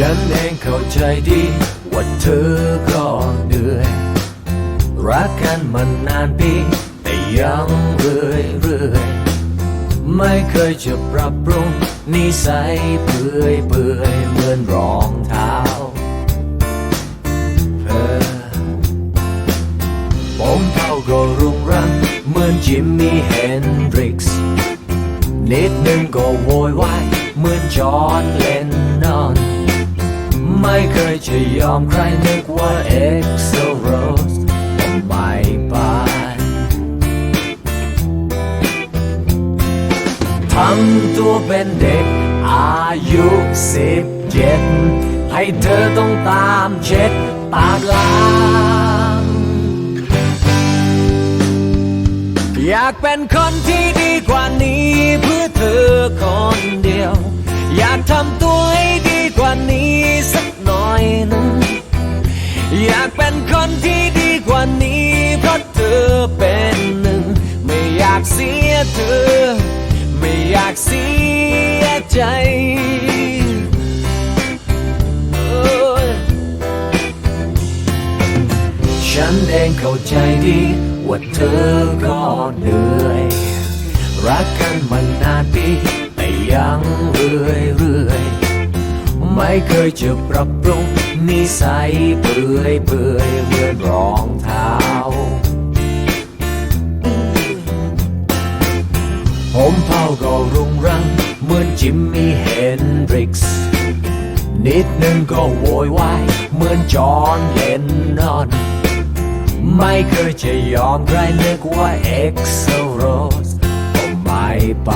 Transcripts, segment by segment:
ฉันเองเข้าใจดี ว่าเธอก็เหนื่อย รักกันมานานปี แต่ยังเรื่อยเรื่อยไม่เคยจะปรับปรุงนิสัยเปื่อยเปื่อยเหมือนรองเท้าเออผมเท่าก็รุงรังเหมือนจิมมี่เฮนดริกซ์นิดนึงก็โวยวายเหมือนจอห์นเลน เคยจะยอมใครนึกว่าเอ็กโซโรสไม่ปานทำตัวเป็นเด็กอายุสิบเจ็ดให้เธอต้องตามเช็ดตามหลังอยากเป็นคนที่ดีกว่านี้เพื่อเธอคนเดียว อยากทำตัวให้ดีกว่านี้ อยากเป็นคนที่ดีกว่านี้ เพราะเธอเป็นหนึ่ง ไม่อยากเสียเธอ ไม่อยากเสียใจโอ้ยฉันเองเข้าใจดี ว่าเธอก็เหนื่อย รักกันมานานปีแต่ยังเรื่อยเรื่อยไม่เคยจะปรับปรุง นิสัยเปื่อยเปื่อยเหมือนรองเท้า ผมเผาก็รุงรัง เหมือนจิมมี่เฮนดริกซ์นิดนึงก็โวยวายเหมือนจอห์นเลนนอน ไม่เคยจะยอมใครนึกว่าเอ็กโซโรสก็ไม่ป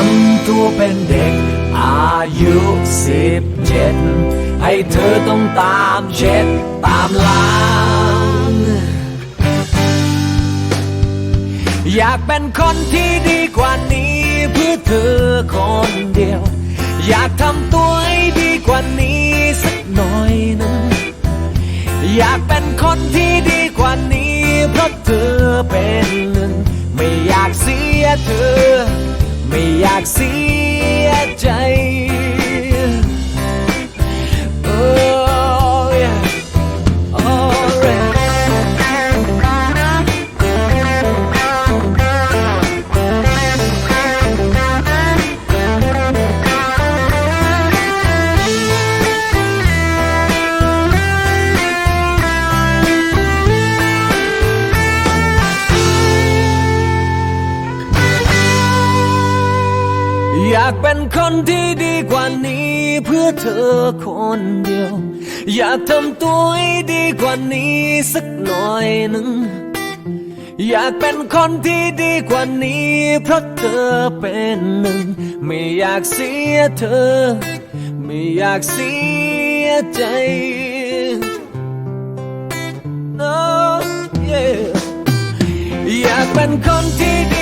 ำตัวเป็นเด็ก อายุสิบเจ็ดให้เธอต้องตามเช็ดตามหลังอยากเป็นคนที่ดีกว่านี้เพื่อเธอคนเดียว อยากทำตัวให้ดีกว่านี้สักหน่อยนึงอยากเป็นคนที่ดีกว่านี้เพราะเธอเป็นหนึ่งไม่อยากเสียเธอ ไม่อยากเสียใจ อยากเป็นคนที่ดีกว่านี้เพื่อเธอคนเดียว อยากทำตัวให้ดีกว่านี้สักหน่อยหนึ่ง อยากเป็นคนที่ดีกว่านี้เพราะเธอเป็นหนึ่ง ไม่อยากเสียเธอ ไม่อยากเสียใจ No, yeah. อยากเป็นคนที่ดี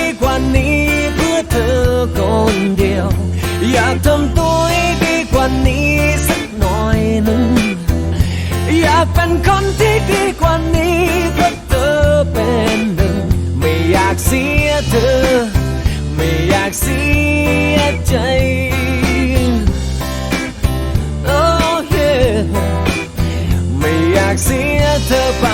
อยากทำตัวให้ดีกว่านี้สักหน่อยหนึ่งอยากเป็นคนที่ดีกว่านี้เพราะเธอเป็นหนึ่งไม่อยากเสียเธอ ไม่อยากเสียใจ Oh yeah ไม่อยากเสียเธอไป